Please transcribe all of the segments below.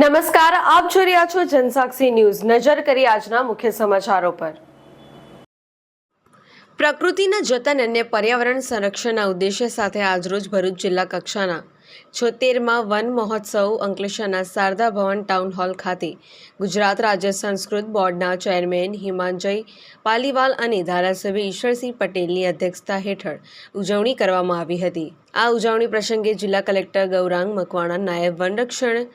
નમસ્કાર, આપ જોઈ રહ્યા છો જનસાક્ષી ન્યૂઝ. નજર કરી આજના મુખ્ય સમાચારો પર. પ્રકૃતિના જતન અને પર્યાવરણ સંરક્ષણના ઉદ્દેશ્ય સાથે આજરોજ ભરૂચ જિલ્લા કક્ષાના છોતેરમાં વન મહોત્સવ અંકલેશ્વરના શારદા ભવન ટાઉન હોલ ખાતે ગુજરાત રાજ્ય સંસ્કૃત બોર્ડના ચેરમેન હિમાંજય પાલીવાલ અને ધારાસભ્ય ઈશ્વરસિંહ પટેલની અધ્યક્ષતા હેઠળ ઉજવણી કરવામાં આવી હતી. આ ઉજવણી પ્રસંગે જિલ્લા કલેક્ટર ગૌરાંગ મકવાણા, નાયબ વનરક્ષણ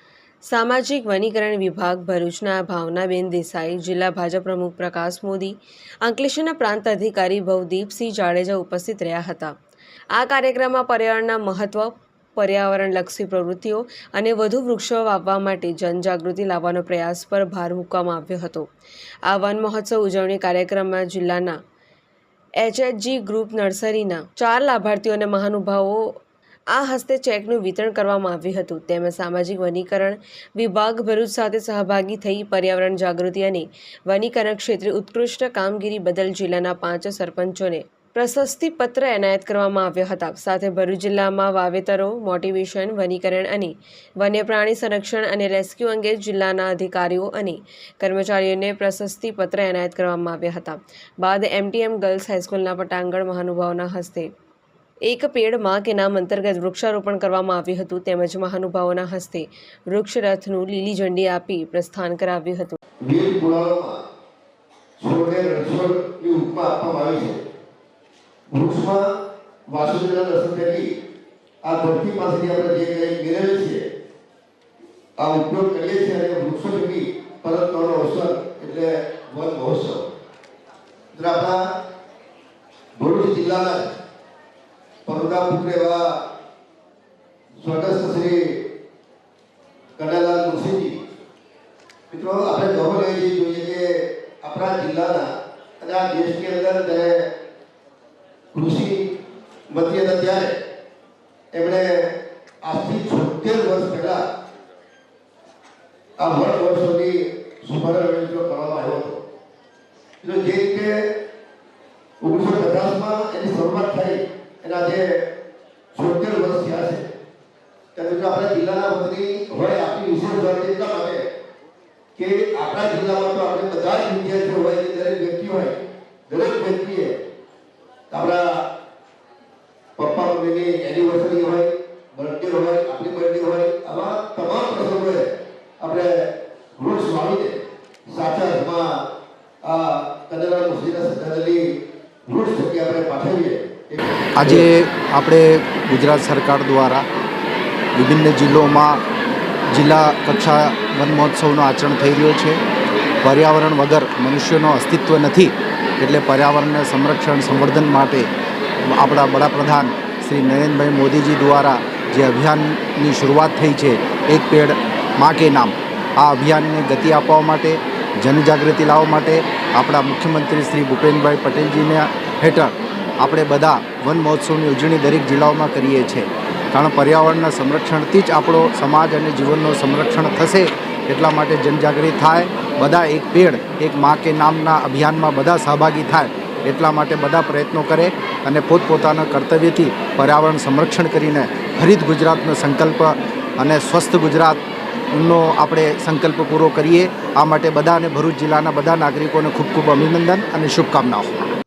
સામાજિક વનીકરણ વિભાગ ભરૂચના ભાવનાબેન દેસાઈ, જિલ્લા ભાજપ પ્રમુખ પ્રકાશ મોદી, અંકલેશ્વરના પ્રાંત અધિકારી ભવદીપસિંહ જાડેજા ઉપસ્થિત રહ્યા હતા. આ કાર્યક્રમમાં પર્યાવરણના મહત્વ, પર્યાવરણલક્ષી પ્રવૃત્તિઓ અને વધુ વૃક્ષો વાવવા માટે જનજાગૃતિ લાવવાનો પ્રયાસ પર ભાર મૂકવામાં આવ્યો હતો. આ વન મહોત્સવ ઉજવણી કાર્યક્રમમાં જિલ્લાના એચએચજી ગ્રુપ નર્સરીના ચાર લાભાર્થીઓ અને મહાનુભાવો આ હસ્તે ચેકનું વિતરણ કરવામાં આવ્યું હતું. તેમજ સામાજિક વનીકરણ વિભાગ ભરૂચ સાથે સહભાગી થઈ પર્યાવરણ જાગૃતિ અને વનીકરણ ક્ષેત્રે ઉત્કૃષ્ટ કામગીરી બદલ જિલ્લાના પાંચ સરપંચોને પ્રશસ્તિ પત્ર એનાયત કરવામાં આવ્યા હતા. સાથે ભરૂચ જિલ્લામાં વાવેતરો, મોટિવેશન, વનીકરણ અને વન્યપ્રાણી સંરક્ષણ અને રેસ્ક્યુ અંગે જિલ્લાના અધિકારીઓ અને કર્મચારીઓને પ્રશસ્તિ પત્ર એનાયત કરવામાં આવ્યા હતા. બાદ એમટીએમ ગર્લ્સ હાઈસ્કૂલના પટાંગણ મહાનુભાવના હસ્તે એક પેડમાં કે નામ અંતર્ગત વૃક્ષારોપણ કરવામાં આવ્યું હતું તેમજ મહાનુભાવોના હસ્તે વૃક્ષ રથનું લીલી ઝંડી આપી પ્રસ્થાન કરાવ્યું હતું. ભરૂચ જિલ્લાના પરુડા પુત્ર એવા સ્વર્ગસ્થ શ્રી કનૈયાલાલ મુનશીજી મિત્રો, આપણે ગૌરવ લેવી જોઈએ કે આપણા જિલ્લાના અને આ દેશની અંદર જ્યારે કૃષિ મંત્રી હતા ત્યારે એમણે આજથી છોતેર વર્ષ પહેલા આ વર્ષ વર્ષોની શુભારંભ કરવામાં આવ્યો હતો. જે રીતે ઓગણીસો પચાસમાં એની શરૂઆત થઈ છોતેર વર્ષ થયા છે. ત્યારે મિત્રો આપણા જિલ્લાના મંત્રી હોય આપણી વિશેષ વાત એટલા માટે કે આપણા જિલ્લામાં તો આપણે બધા જ વિદ્યાર્થીઓ હોય કે દરેક વ્યક્તિ હોય, દરેક વ્યક્તિએ આપણા પપ્પા મમ્મીની એનિવર્સરી હોય બર્થડે હોય, આપણી બર્થડે હોય, આવા તમામ પ્રસંગોએ આપણે વૃક્ષ વાવીને સાચા અર્થમાં આ કદરા મુસ્લિના શ્રદ્ધાંજલિ વૃક્ષ થકી આપણે પાઠવીએ. એ આજે આપણે ગુજરાત સરકાર દ્વારા વિભિન્ન જિલ્લોમાં જિલ્લા કક્ષા વન મહોત્સવનું આચરણ થઈ રહ્યો છે. પર્યાવરણ વગર મનુષ્યનો અસ્તિત્વ નથી એટલે પર્યાવરણને સંરક્ષણ, સંવર્ધન માટે આપણા વડાપ્રધાન શ્રી નરેન્દ્રભાઈ મોદીજી દ્વારા જે અભિયાનની શરૂઆત થઈ છે, એક પેડમાં કે નામ, આ અભિયાનને ગતિ આપવા માટે, જનજાગૃતિ લાવવા માટે આપણા મુખ્યમંત્રી શ્રી ભૂપેન્દ્રભાઈ પટેલજીને હેઠળ આપણે બધા વન મહોત્સવની ઉજવણી દરેક જિલ્લાઓમાં કરીએ છીએ. કારણ પર્યાવરણના સંરક્ષણથી જ આપણો સમાજ અને જીવનનું સંરક્ષણ થશે એટલા માટે જનજાગૃતિ થાય, બધા એક પેડ એક મા કે નામના અભિયાનમાં બધા સહભાગી થાય એટલા માટે બધા પ્રયત્નો કરે અને પોતપોતાના કર્તવ્યથી પર્યાવરણ સંરક્ષણ કરીને હરિત ગુજરાતનો સંકલ્પ અને સ્વસ્થ ગુજરાતનો આપણે સંકલ્પ પૂરો કરીએ. આ માટે બધા અને ભરૂચ જિલ્લાના બધા નાગરિકોને ખૂબ ખૂબ અભિનંદન અને શુભકામનાઓ.